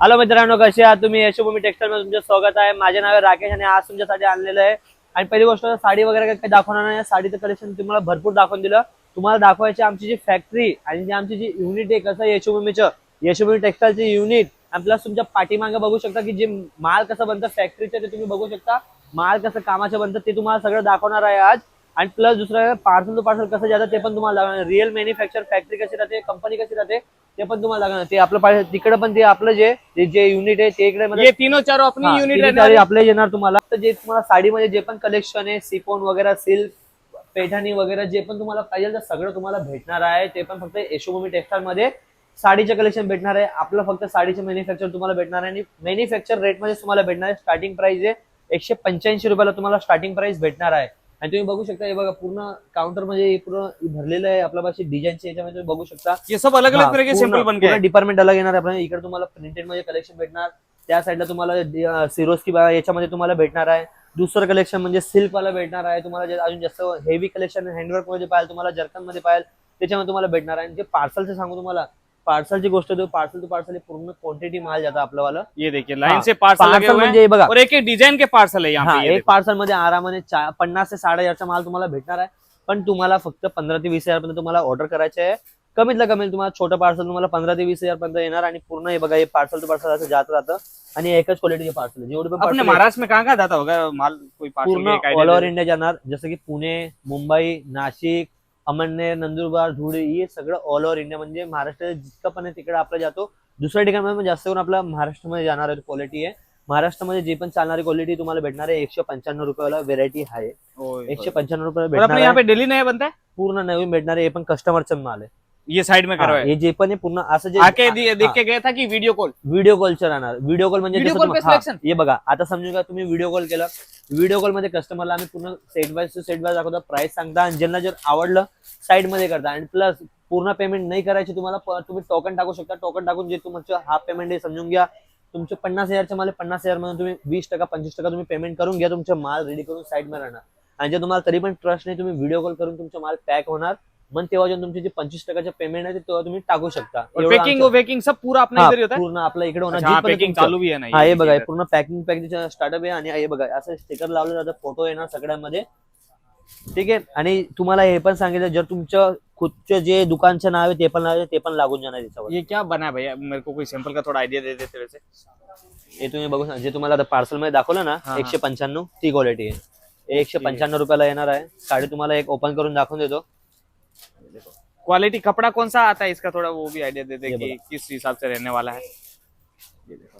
Hello मित्रांनो कसे आहात तुम्ही? यशोभूमी टेक्सटाईल मध्ये तुमचं स्वागत आहे. माझे नाव आहे राकेश आणि आज तुमच्यासाठी आणलेलं आहे. आणि पहिली गोष्ट साडी वगैरे काही दाखवणार नाही. साडीचं कलेक्शन तुम्हाला भरपूर दाखवून दिलं. तुम्हाला दाखवायची आमची जी फॅक्टरी आणि जी आमची जी युनिट आहे कसं यशोभूमीचं? यशोभूमी टेक्सटाईलचे युनिट आणि प्लस तुमच्या पाठीमागे बघू शकता की जे माल कसं बनतं फॅक्टरीचं ते तुम्ही बघू शकता. माल कसं कामाचं बनतं ते तुम्हाला सगळं दाखवणार आहे आज. आणि प्लस दुसरं पार्सल टू पार्सल कसं जातं ते पण तुम्हाला रिअल मॅन्युफॅक्चर फॅक्टरी कशी राहते कंपनी कशी राहते ते पण तुम्हाला दाखवणार ते आपलं पाहिजे तिकडे पण ते आपलं जे ते जे युनिट आहे ते इकडे म्हणजे ये तीनों चारों अपनी यूनिट वाली- आपले येणार तुम्हाला. तर जे तुम्हाला साडीमध्ये जे पण कलेक्शन आहे सिफोन वगैरे सिल्क पैठणी वगैरे जे पण तुम्हाला पाहिजे ते सगळं तुम्हाला भेटणार आहे. ते पण फक्त यशोभूमी टेक्सटाईल मध्ये साडीचे कलेक्शन भेटणार आहे. आपलं फक्त साडीचे मॅन्युफॅक्चर तुम्हाला भेटणार आहे. आणि मॅन्युफॅक्चर रेटमध्ये तुम्हाला भेटणार आहे. स्टार्टिंग प्राइस आहे एकशे पंच्याऐंशी रुपयाला तुम्हाला स्टार्टिंग प्राइस भेटणार आहे. आणि तुम्ही बघू शकता हे बघा पूर्ण काउंटर हे पूर्ण भरलेलं आहे. आपल्या पाशी डिझाईनचे याच्यामध्ये तुम्ही बघू शकता. ये सब अलग अलग तरह के सिंपल बन गए डिपार्टमेंट अलग येणार आहे. आपल्याला इकडे तुम्हाला प्रिंटेडमध्ये कलेक्शन भेटणार. त्या साईडला तुम्हाला सिरोस्की याच्यामध्ये तुम्हाला भेटणार आहे. दुसरं कलेक्शन म्हणजे सिल्क वाला भेटणार आहे. तुम्हाला अजून जास्त हेवी कलेक्शन हँडवर्कमध्ये पाहिजे तुम्हाला जर्कनमध्ये पाहिजे त्याच्यामध्ये तुम्हाला भेटणार आहे. जे पार्सलचे सांगू तुम्हाला पार्सलची गोष्ट पार्सल टू पार्सल पूर्ण क्वांटिटी माल जातं आपलं वाला ये देखिए लाइन से पार्सल म्हणजे बघा. और एक एक डिजाइन के पार्सल है यहाँ हा पे ये एक पार्सलमध्ये आरामाने पन्नास ते साठ हजारचा माल तुम्हाला भेटणार आहे. पण तुम्हाला फक्त पंधरा ते वीस हजार पर्यंत तुम्हाला ऑर्डर करायचे आहे. कमीतला कमी तुम्हाला छोटं पार्सल तुम्हाला पंधरा ते वीस हजार पर्यंत येणार आणि पूर्ण हे बघा हे पार्सल टू पार्सल असं जात राहतं आणि एकच क्वालिटीचे पार्सल जेवढे पण parcel आहे, महाराष्ट्र में कहाँ कहाँ जाता होगा माल कोई पार्सल पूर्ण ऑल ओव्हर इंडिया जाणार. जसं की पुणे मुंबई नाशिक अमळनेर नंदुरबार धुळे हे सगळं ऑल ओव्हर इंडिया म्हणजे महाराष्ट्र जितकं पण आहे तिकडे आपलं जातो. दुसऱ्या ठिकाणी जास्त करून आपला महाराष्ट्रामध्ये जाणार आहे क्वालिटी आहे महाराष्ट्रामध्ये जे पण चालणारी क्वालिटी तुम्हाला भेटणार आहे एकशे पंच्याण्णव रुपयाला व्हेरायटी आहे. एकशे पंच्याण्णव रुपये और भेटणार डेली नया बनता है पूर्ण नवीन भेटणार आहे हे पण कस्टमरचा माल आहे. ये साइड में करवाए। हे जे पण आहे पूर्ण असं जे आके दि- देख के गया था कि वीडियो कॉल व्हिडिओ कॉलचं राहणार. व्हिडिओ कॉल म्हणजे Video जसं call तुम्हा- पे हा, selection? हे बघा आता समजू का तुम्ही व्हिडिओ कॉल केला. व्हिडिओ कॉलमध्ये कस्टमरला आम्ही पूर्ण सेट बाय सेट बाय दाखवतो. प्राइस सांगता आणि ज्यांना जर आवडलं साईडमध्ये करता. आणि प्लस पूर्ण पेमेंट नाही करायची तुम्हाला प- तुम्ही टोकन टाकू शकता. टोकन टाकून जे तुमचं हाफ पेमेंट आहे समजून घ्या. तुमचे पन्नास हजारच्या माल पन्नास हजारमध्ये तुम्ही वीस टक्का पंचवीस टक्का तुम्ही पेमेंट करून घ्या. तुमचा माल रेडी करून साईडमध्ये राहणार. आणि जर तुम्हाला तरी पण ट्रस्ट नाही तुम्ही व्हिडिओ कॉल करून तुमचा माल पॅक होणार. मग तेव्हा जेव्हा तुमचे जे पंचवीस टक्काचे पेमेंट आहे ते तेव्हा तुम्ही टाकू शकता. पैकिंग पैकिंग सब पूरा अपना इधर होता है? पूर्ण आपल्या इकडे होणार. पैकिंग चालू है ना हा हे ये बघा। पूर्ण पॅकिंग पॅकिंग स्टार्टअप आहे आणि हे बघा असं स्टिकर लावलं जातं फोटो येणार सगळ्यांमध्ये. ठीक आहे? आणि तुम्हाला हे पण सांगितलं जर तुमचं खुदचं जे दुकानचं नाव आहे ते पण आहे ते पण लागून जाणार त्याच्यावर ये क्या बना भैया? मेरे को कोई सैंपल का थोड़ा आइडिया दे देते वैसे। हे तुम्ही बघू शकता जे तुम्हाला आता पार्सलमध्ये दाखवलं ना. एकशे पंच्याण्णव ती क्वालिटी आहे. एकशे आहे. पंच्याण्णव रुपयाला येणार आहे. साडी तुम्हाला एक ओपन करून दाखवून देतो. क्वालिटी कपड़ा कौन सा आता है इसका थोड़ा वो भी आइडिया दे दे ये कि. किस हिसाब से रहने वाला है. ये देखो.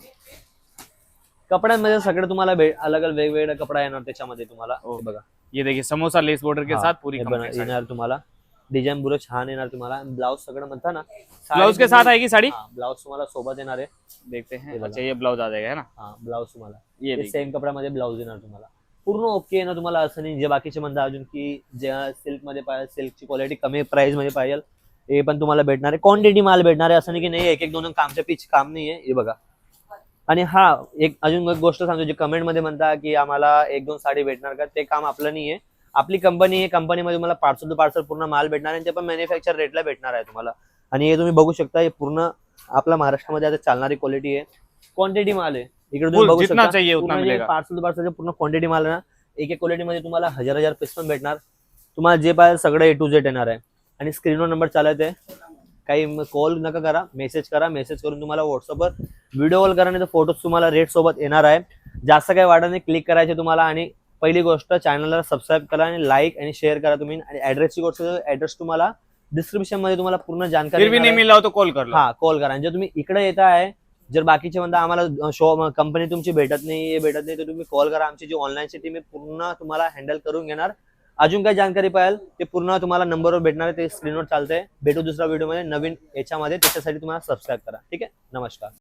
कपड्यांमध्ये सगळे तुम्हाला भे- अलग अलग वेगवेगळा कपडा येणार त्याच्यामध्ये तुम्हाला. हे बघा. ये देखिए समोसा लेस बॉर्डर के हा, साथ पूरी हे बना- येणार तुम्हाला. डिझाईन बुरं छान येणार तुम्हाला. ब्लाऊज सगळं म्हणता ना ब्लाउज के साथ आएगी साड़ी? ब्लाऊज तुम्हाला सोबत येणार आहे. देखते ये हैं वाला। अच्छा ये ब्लाउज आ जाएगा है ना? हा ब्लाऊज तुम्हाला. ये देखिए. सेम कपड्यामध्ये ब्लाऊज येणार तुम्हाला. पूर्ण ओके ना तुम्हाला असं नाही जे बाकीचे म्हणता अजून की ज्या सिल्क मध्ये पाहिजे सिल्कची क्वालिटी कमी प्राइसमध्ये पाहिजे. हे पण तुम्हाला भेटणार आहे. क्वांटिटी माल भेटणार आहे. असं नाही की नाही एक एक दोन कामच्या पीच काम नाही आहे. हे बघा. आणि हा एक अजून एक गोष्ट सांगतो जे कमेंटमध्ये म्हणता की आम्हाला एक दोन साडी भेटणार का? ते काम आपलं नाही आहे. आपली कंपनी आहे. कंपनीमध्ये तुम्हाला पार्सल टू पार्सल पूर्ण माल भेटणार आहे आणि ते पण मॅन्युफॅक्चर रेटला भेटणार आहे तुम्हाला. आणि हे तुम्ही बघू शकता हे पूर्ण आपल्या महाराष्ट्रामध्ये आता चालणारी क्वालिटी आहे. क्वांटिटी माल आहे. इकडे तुम्ही बघू शकता. पार्सल टू पार्सल पूर्ण क्वांटिटी माल आहे ना एक एक क्वालिटी मध्ये तुम्हाला हजार हजार पीस पण भेटणार. तुम्हाला जे पाहिजे सगळं ए टू झेड येणार आहे. आणि स्क्रीनवर नंबर चालत आहे. काही कॉल नका करा मेसेज करा मेसेज करून तुम्हाला व्हॉट्सअपवर व्हिडिओ कॉल करा नाही तर फोटोज तुम्हाला रेट सोबत येणार आहे. जास्त काही वाटत नाही क्लिक करायचे तुम्हाला आणि पहिली गोष्ट चॅनलला सबस्क्राईब करा आणि लाईक आणि शेअर करा तुम्ही. आणि ऍड्रेसची गोष्ट ऍड्रेस तुम्हाला डिस्क्रिप्शनमध्ये तुम्हाला पूर्ण जानकारी फिर भी येणार नहीं आहे. मिला हो तो कॉल कर हा कॉल करा. आणि जर तुम्ही इकडे येत आहे जर बाकीचे म्हणता आम्हाला शो कंपनी तुमची भेटत नाही हे भेटत नाही तर तुम्ही कॉल करा. आमची जी ऑनलाईनची टीम आहे पूर्ण तुम्हाला हँडल करून घेणार. अजून काही जानकारी पाहिजे ते पूर्ण तुम्हाला नंबरवर भेटणार आहे ते स्क्रीनवर चालतंय. भेटू दुसऱ्या व्हिडिओमध्ये नवीन याच्यामध्ये त्याच्यासाठी तुम्हाला सबस्क्राईब करा. ठीक आहे? नमस्कार.